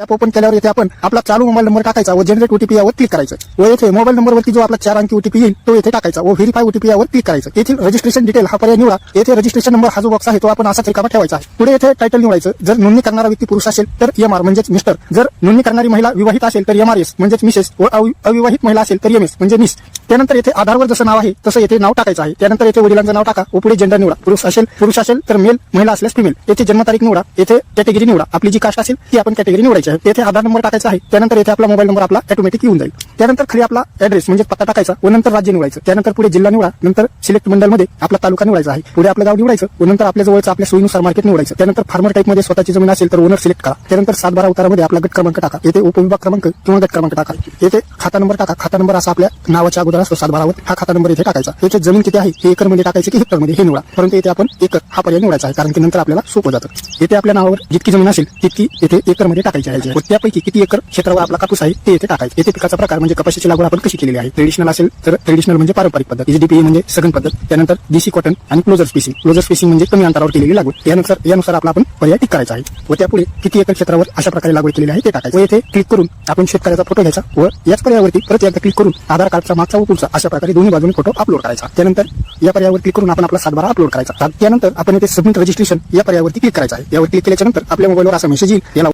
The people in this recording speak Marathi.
ॲप ओपन केल्यावर येथे आपण आपला चालू मोबाईल नंबर टाकायचा व जनरेट ओटीपी यावर क्लिक करायचं. व येथे मोबाईल नंबरवरती जो आपला चार अंकी ओटीपी येईल तो येथे टाकायचा व व्हेरीफाय ओटीपी यावर क्लिक करायचं. येथील रजिस्ट्रेशन डिटेल हा पर्याय निवडा. येथे रजिस्ट्रेशन नंबर हा जो बॉक्स आहे तो आपण असाच रिकामा ठेवायचा आहे. पुढे येथे टायटल निवडायचं. जर नोंदणी करणारा व्यक्ती पुरुष असेल तर एम आर म्हणजेच मिस्टर जर नोंदणी करणारी महिला विवाहित असेल तर एम आर एस म्हणजेच मिसेस व अविवाहित महिला असेल तर एम एस म्हणजे मिस त्यानंतर येथे आधारवर जसं नाव आहे तसं येथे नाव टाकायचं आहे. त्यानंतर येथे वडिलांचं नाव टाका व पुढे जेंडर निवडा. पुरुष असेल पुरुष असेल तर मेल महिला असल्यास फिमेल येथे जन्मतारीख निवडा. येथे कॅटेगरी निवडा. आपली जी कास्ट असेल ती आपण कॅटेगरी निवडायची. आहे. येथे आधार नंबर टाकायचा आहे. त्यानंतर येथे आपला मोबाईल नंबर आपला ऑटोमॅटिक येऊन जाईल. त्यानंतर खाली आपला ऍड्रेस म्हणजे पत्ता टाकायचा व नंतर राज्य निवडायचं. त्यानंतर पुढे जिल्हा निवडा. नंतर सिलेक्ट मंडळमध्ये आपला तालुका निवडायचा आहे. पुढे आपलं गाव निवडायचं व नंतर आपल्या जवळचं आपल्या सोयीनुसार मार्केट निवडायचं. त्यानंतर फार्मर टाईपमध्ये स्वतःची जमीन असेल तर ओनर सिलेक्ट करा. त्यानंतर सात बारा उतारामध्ये आपला गट क्रमांक टाका. येथे उपविभाग क्रमांक किंवा गट क्रमांक टाका. येथे खाता नंबर टाका. खाता नंबर असा आपल्या नावाच्या अगोदर असतो सात बारावर हा खाता नंबर इथे टाकायचा. येथे जमीन किती आहे हे एकरमध्ये टाकायचे की हेक्टरमध्ये हे निवडा. परंतु येथे आपण एकर हा पर्याय निवडायचा आहे. कारण की नंतर आपल्याला सोपं जातं. येथे आपल्या नावावर जितकी जमीन असेल तितकी येथे एकरमध्ये टाकायची आहे. व त्यापैकी किती एकर क्षेत्रावर आपला कापूस आहे ते येथे टाकायचे. येथे पिकाचा प्रकार म्हणजे कपाशीची लागवड आपण कशी केलेली आहे? ट्रेडिशनल असेल तर ट्रेडिशनल म्हणजे पारंपरिक पद्धत. एचडीपी म्हणजे सघन पद्धत. त्यानंतर डीसी कॉटन आणि क्लोजर स्पेसिंग क्लोजर स्पेसिंग म्हणजे कमी अंतरावर केलेली लागवड. यानुसार यानुसार आपला आपण पर्याय टिक करायचा आहे. व त्यापुढे किती एकर क्षेत्रावर अशा प्रकारे लागवड केलेली आहे ते टाकायचं. व येथे क्लिक करून आपण शेतकऱ्याचा फोटो घ्यायचा व याच पर्यायावरती परत एकदा क्लिक करून आधार कार्डचा मागचा व पुढचा अशा प्रकारे दोन्ही बाजूने फोटो अपलोड करायचा. त्यानंतर या पर्यायावर क्लिक करून आपण आपला सातबारा अपलोड करायचा. त्यानंतर आपण येथे सबमिट रजिस्ट्रेशन या पर्यायावरती क्लिक करायचं आहे. यावर क्लिक केल्यानंतर आपल्या मोबाईलवर असा मेसेज येईल याला